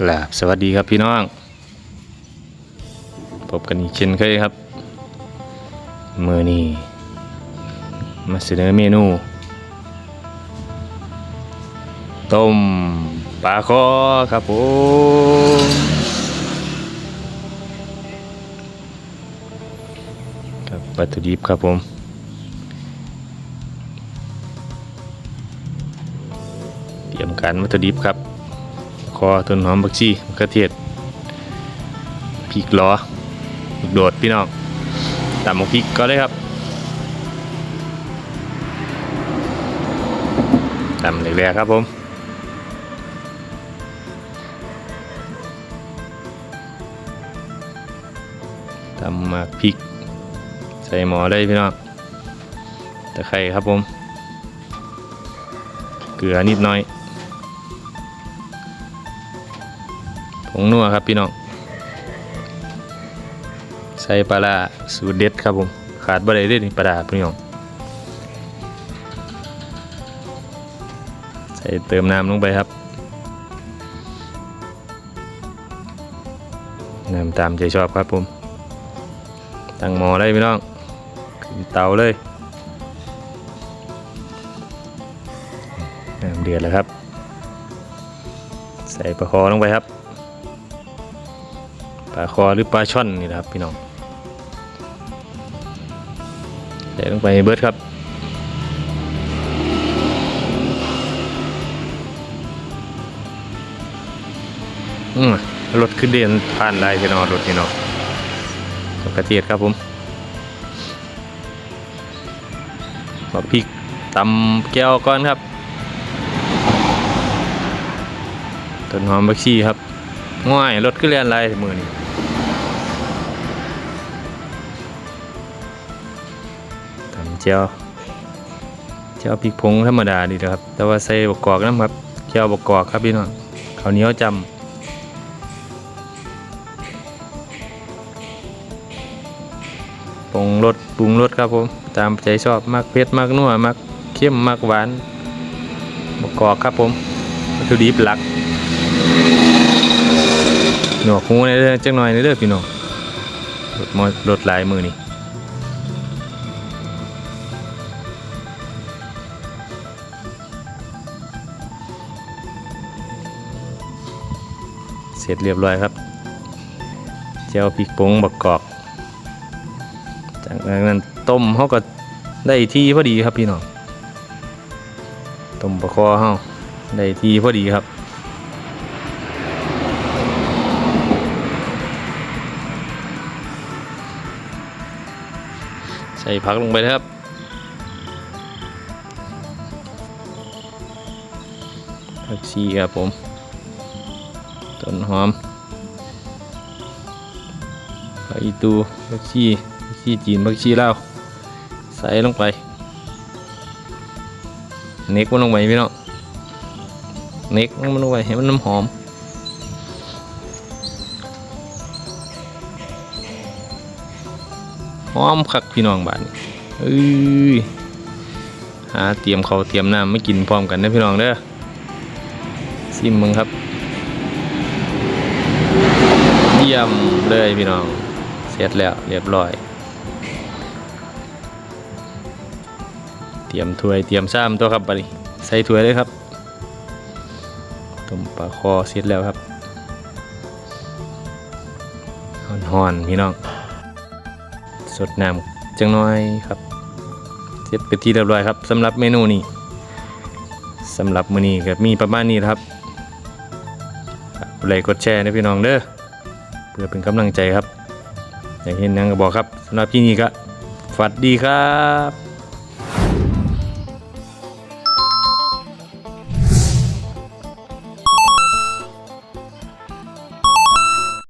กราบสวัสดีครับพี่น้อง พบกันอีกเช่นเคยครับ มือนี้มาเสนอเมนู ต้มปลาคอครับผมครับวัตถุดิบครับผมเตรียมการวัตถุดิบครับ คอต้นหอมบักชีมะเขือเทศพริกล้อลูกโดดพี่น้องตำหมกพริกก็เลยครับตำแรกๆครับผมตำหมากพริก ใส่หมอได้พี่น้องตะไคร้ครับผม เกลือนิดหน้อย งนัวครับพี่น้อง ใส่ปลาสูตรเด็ดครับผม ขาดบ่ไดเด้นี่ปลาพี่น้อง ใส่เติมน้ำลงไปครับ น้ำตามใจชอบครับผม ตั้งหม้อได้พี่น้องขึ้นเตาเลยน้ำเดือดแล้วครับ ใส่ปลาคอลงไปครับ ปลาคอหรือปลาช่อนนี่นะครับพี่น้องใส่ลงไปเบิร์ดครับอืมรถขึ้นเดียนผ่านได้พี่น้องรถพี่น้องกระเทียดครับผมมาพริกตำแก้วก่อนครับต้นหอมบักชีครับง่ายรถขึ้นเรียนไรมือนี่ เจียวเจียวพริกผงธรรมดาดีนะครับ แต่ว่าใส่บกกอกน้ำครับเจียวบกกอกครับพี่น้องข้าวเหนียวจำปรุงรสปรุงรสครับผมตามใจชอบมักเผ็ดมักนัวมักเข้มมักหวานบกกอกครับผมวัตถุดิบหลักหนวกหูในเรื่องจังหน่อยในเรื่องพี่น้องรถมอรถหลายมือนี่ สร็จเรียบร้อยครับเจียวพริกผงบักกอก จากนั้นต้มเขาก็ได้ที่พอดีครับพี่น้องต้มปลาคอเขาได้ที่พอดีครับใส่ผักลงไปครับผักชีครับผม ต้นหอมผักอีตูผักชีผักชีจีนผักชีลาวใส่ลงไปเน็กมันลงไปพี่น้องเน็กมันลงไปให้มันน้ำหอมหอมคักพี่น้องบ้านเอ้ยหาเตรียมเขาเตรียมน้ำไม่กินพร้อมกันนะพี่น้องเด้อซิมมึงครับ ยี่ยมเลยพี่น้อง เสร็จแล้วเรียบร้อย เตรียมถ้วยเตรียมซ้ำตัวครับบัดนี้ใส่ถ้วยเลยครับต้มปลาคอเสร็จแล้วครับหอนๆพี่น้อง สดน้ำจังน้อยครับเสร็จเป็นที่เรียบร้อยครับสำหรับเมนูนี้สำหรับมื้อนี้ก็มีประมาณนี้ครับไลค์กดแชร์นะพี่น้องเด้อ พื่อเป็นกำลังใจครับ อยากเห็นนังก็บอกครับสำหรับที่นี่ก็สวัสดีครับ